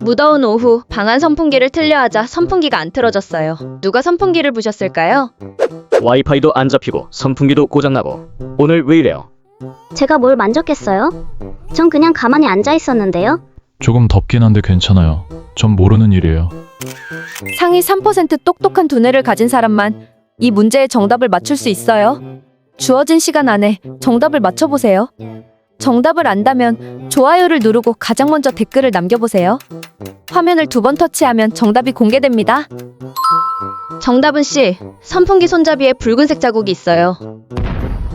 무더운 오후 방안 선풍기를 틀려 하자 선풍기가 안 틀어졌어요. 누가 선풍기를 부셨을까요? 와이파이도 안 잡히고 선풍기도 고장나고 오늘 왜 이래요? 제가 뭘 만졌겠어요? 전 그냥 가만히 앉아 있었는데요. 조금 덥긴 한데 괜찮아요. 전 모르는 일이에요. 상위 3% 똑똑한 두뇌를 가진 사람만 이 문제의 정답을 맞출 수 있어요. 주어진 시간 안에 정답을 맞춰보세요. 정답을 안다면 좋아요를 누르고 가장 먼저 댓글을 남겨보세요. 화면을 두 번 터치하면 정답이 공개됩니다. 정답은 C. 선풍기 손잡이에 붉은색 자국이 있어요.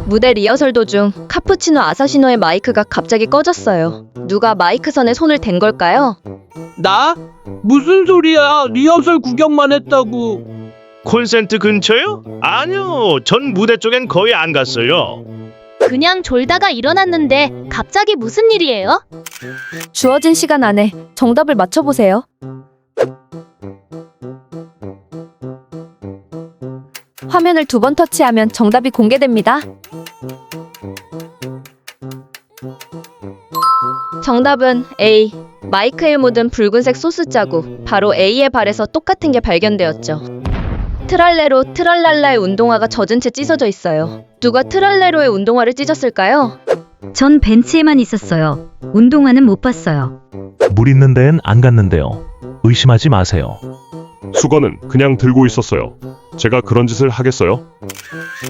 무대 리허설 도중 카푸치노 아사시노의 마이크가 갑자기 꺼졌어요. 누가 마이크 선에 손을 댄 걸까요? 나? 무슨 소리야? 리허설 구경만 했다고. 콘센트 근처요? 아니요. 전 무대 쪽엔 거의 안 갔어요. 그냥 졸다가 일어났는데 갑자기 무슨 일이에요? 주어진 시간 안에 정답을 맞춰보세요. 화면을 두 번 터치하면 정답이 공개됩니다. 정답은 A. 마이크에 묻은 붉은색 소스 자국. 바로 A의 발에서 똑같은 게 발견되었죠. 트랄레로 트랄랄라의 운동화가 젖은 채 찢어져 있어요. 누가 트랄레로의 운동화를 찢었을까요? 전 벤치에만 있었어요. 운동화는 못 봤어요. 물 있는 데엔 안 갔는데요. 의심하지 마세요. 수건은 그냥 들고 있었어요. 제가 그런 짓을 하겠어요?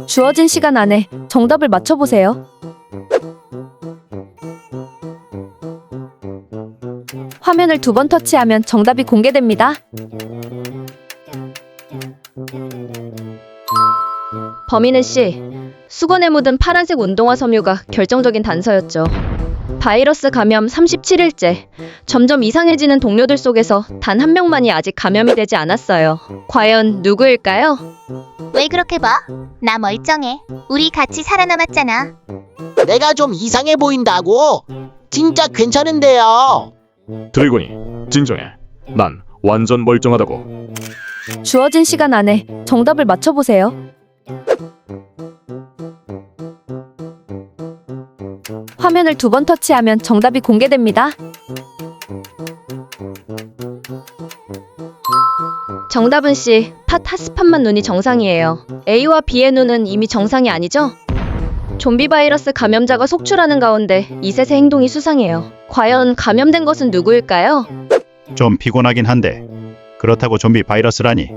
주어진 시간 안에 정답을 맞춰보세요. 화면을 두 번 터치하면 정답이 공개됩니다. 범인은 C. 수건에 묻은 파란색 운동화 섬유가 결정적인 단서였죠. 바이러스 감염 37일째. 점점 이상해지는 동료들 속에서 단 한 명만이 아직 감염이 되지 않았어요. 과연 누구일까요? 왜 그렇게 봐? 나 멀쩡해. 우리 같이 살아남았잖아. 내가 좀 이상해 보인다고? 진짜 괜찮은데요. 드래곤이 진정해. 난 완전 멀쩡하다고. 주어진 시간 안에 정답을 맞춰보세요. 화면을 두 번 터치하면 정답이 공개됩니다. 정답은 C. 팥 핫스팟만 눈이 정상이에요. A와 B의 눈은 이미 정상이 아니죠? 좀비 바이러스 감염자가 속출하는 가운데 이셋의 행동이 수상해요. 과연 감염된 것은 누구일까요? 좀 피곤하긴 한데 그렇다고 좀비 바이러스라니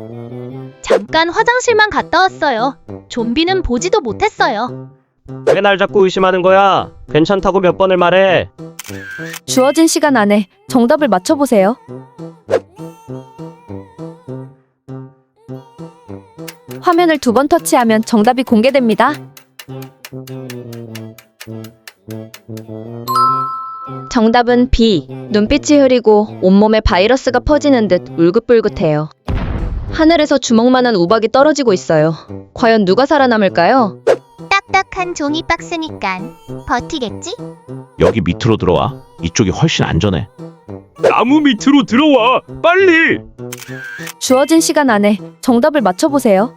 잠깐 화장실만 갔다 왔어요. 좀비는 보지도 못했어요. 왜 날 자꾸 의심하는 거야? 괜찮다고 몇 번을 말해. 주어진 시간 안에 정답을 맞춰보세요. 화면을 두 번 터치하면 정답이 공개됩니다. 정답은 B. 눈빛이 흐리고 온몸에 바이러스가 퍼지는 듯 울긋불긋해요. 하늘에서 주먹만한 우박이 떨어지고 있어요. 과연 누가 살아남을까요? 딱딱한 종이 박스니깐 버티겠지? 여기 밑으로 들어와. 이쪽이 훨씬 안전해. 나무 밑으로 들어와. 빨리. 주어진 시간 안에 정답을 맞춰보세요.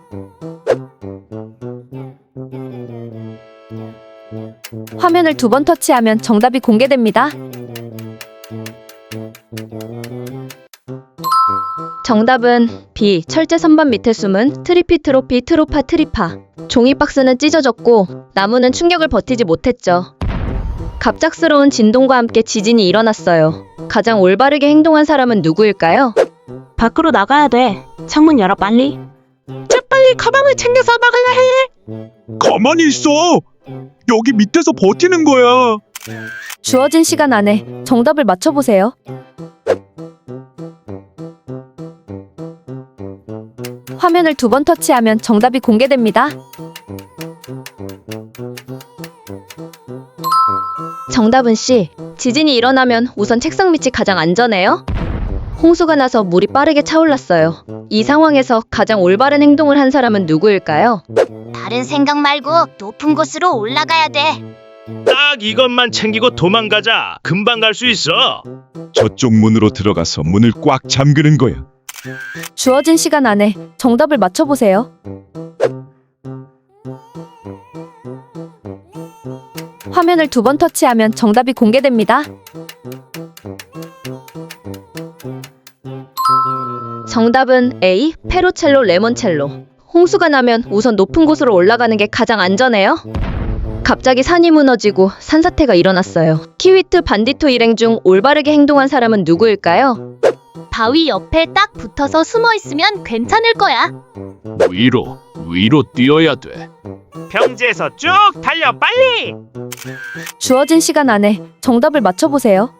화면을 두 번 터치하면 정답이 공개됩니다. 정답은 B. 철제 선반 밑에 숨은 트리피 트로피 트로파 트리파. 종이 박스는 찢어졌고 나무는 충격을 버티지 못했죠. 갑작스러운 진동과 함께 지진이 일어났어요. 가장 올바르게 행동한 사람은 누구일까요? 밖으로 나가야 돼. 창문 열어 빨리. 재빨리 가방을 챙겨서 나가야 해. 가만히 있어. 여기 밑에서 버티는 거야. 주어진 시간 안에 정답을 맞춰보세요. 화면을 두 번 터치하면 정답이 공개됩니다. 정답은 C. 지진이 일어나면 우선 책상 밑이 가장 안전해요. 홍수가 나서 물이 빠르게 차올랐어요. 이 상황에서 가장 올바른 행동을 한 사람은 누구일까요? 다른 생각 말고 높은 곳으로 올라가야 돼. 딱 이것만 챙기고 도망가자. 금방 갈 수 있어. 저쪽 문으로 들어가서 문을 꽉 잠그는 거야. 주어진 시간 안에 정답을 맞춰보세요. 화면을 두 번 터치하면 정답이 공개됩니다. 정답은 A. 페로첼로 레몬첼로. 홍수가 나면 우선 높은 곳으로 올라가는 게 가장 안전해요. 갑자기 산이 무너지고 산사태가 일어났어요. 키위트 반디토 일행 중 올바르게 행동한 사람은 누구일까요? 바위 옆에 딱 붙어서 숨어 있으면 괜찮을 거야. 위로, 위로 뛰어야 돼. 평지에서 쭉 달려 빨리. 주어진 시간 안에 정답을 맞춰보세요.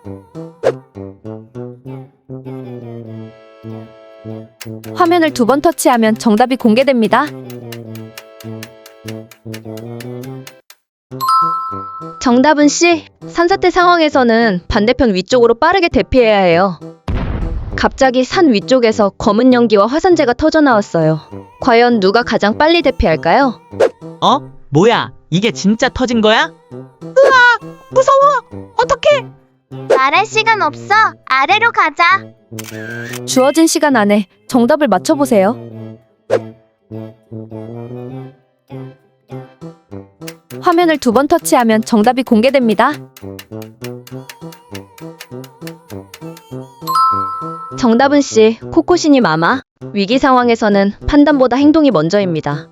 화면을 두 번 터치하면 정답이 공개됩니다. 정답은 C. 산사태 상황에서는 반대편 위쪽으로 빠르게 대피해야 해요. 갑자기 산 위쪽에서 검은 연기와 화산재가 터져 나왔어요. 과연 누가 가장 빨리 대피할까요? 어? 뭐야? 이게 진짜 터진 거야? 무서워. 어떡해? 말할 시간 없어. 아래로 가자. 주어진 시간 안에 정답을 맞춰보세요. 화면을 두 번 터치하면 정답이 공개됩니다. 정답은 C. 코코시니 마마. 위기 상황에서는 판단보다 행동이 먼저입니다.